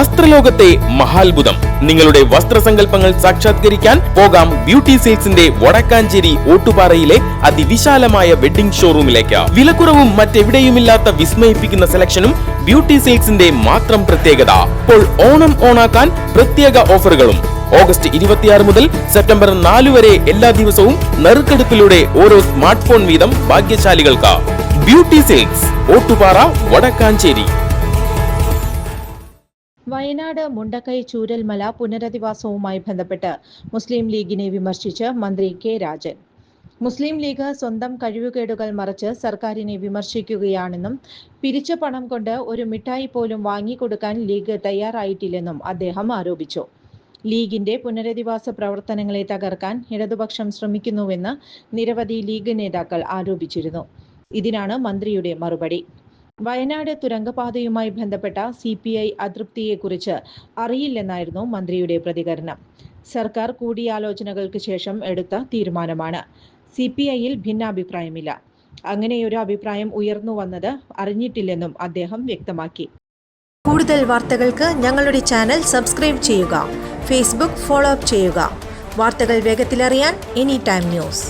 വസ്ത്രലോകത്തെ മഹാത്ഭുതം. നിങ്ങളുടെ വസ്ത്രസങ്കല്പങ്ങൾ സാക്ഷാത്കരിക്കാൻ പോകാം ബ്യൂട്ടി സെയിൽസിന്റെ വടക്കാഞ്ചേരി ഓട്ടുപാറയിലെ അതിവിശാലമായ വെഡിംഗ് ഷോറൂമിലേക്ക്. വിലക്കുറവും മറ്റെവിടെയുമില്ലാത്ത വിസ്മയിപ്പിക്കുന്ന സെലക്ഷനും ബ്യൂട്ടി സെയിൽസിന്റെ മാത്രം പ്രത്യേകത. ഇപ്പോൾ ഓണം ഓണാക്കാൻ പ്രത്യേക ഓഫറുകളും. ഓഗസ്റ്റ് ഇരുപത്തിയാറ് മുതൽ സെപ്റ്റംബർ നാല് വരെ എല്ലാ ദിവസവും നറുക്കെടുപ്പിലൂടെ ഓരോ സ്മാർട്ട് ഫോൺ വീതം ഭാഗ്യശാലികൾക്ക്. Beauty sales Ottupara Vadakkanchery. Wayanad Mundakkai Chooralmala പുനരധിവാസവുമായി ബന്ധപ്പെട്ട് മുസ്ലിം ലീഗിനെ വിമർശിച്ച് മന്ത്രി കെ രാജൻ. മുസ്ലിം ലീഗ് സ്വന്തം കഴിവുകേടുകൾ മറച്ച് സർക്കാരിനെ വിമർശിക്കുകയാണെന്നും പിരിച്ച പണം കൊണ്ട് ഒരു മിഠായി പോലും വാങ്ങിക്കൊടുക്കാൻ ലീഗ് തയ്യാറായിട്ടില്ലെന്നും അദ്ദേഹം ആരോപിച്ചു. ലീഗിന്റെ പുനരധിവാസ പ്രവർത്തനങ്ങളെ തകർക്കാൻ ഇടതുപക്ഷം ശ്രമിക്കുന്നുവെന്ന് നിരവധി ലീഗ് നേതാക്കൾ ആരോപിച്ചിരുന്നു. ഇതിനാണ് മന്ത്രിയുടെ മറുപടി. വയനാട് തുരങ്കപാതയുമായി ബന്ധപ്പെട്ട സി പി ഐ അതൃപ്തിയെക്കുറിച്ച് അറിയില്ലെന്നായിരുന്നു മന്ത്രിയുടെ പ്രതികരണം. സർക്കാർ കൂടിയാലോചനകൾക്ക് ശേഷം എടുത്ത തീരുമാനമാണ്. സി പി ഐയിൽ ഭിന്നാഭിപ്രായമില്ല. അങ്ങനെയൊരു അഭിപ്രായം ഉയർന്നു വന്നത് അറിഞ്ഞിട്ടില്ലെന്നും അദ്ദേഹം വ്യക്തമാക്കി. കൂടുതൽ വാർത്തകൾക്ക് ഞങ്ങളുടെ ചാനൽ സബ്സ്ക്രൈബ് ചെയ്യുക ഫേസ്ബുക്ക് ഫോളോ അപ്പ് ചെയ്യുക. വാർത്തകൾ വേഗത്തിലറിയാൻ എനി ടൈം ന്യൂസ്.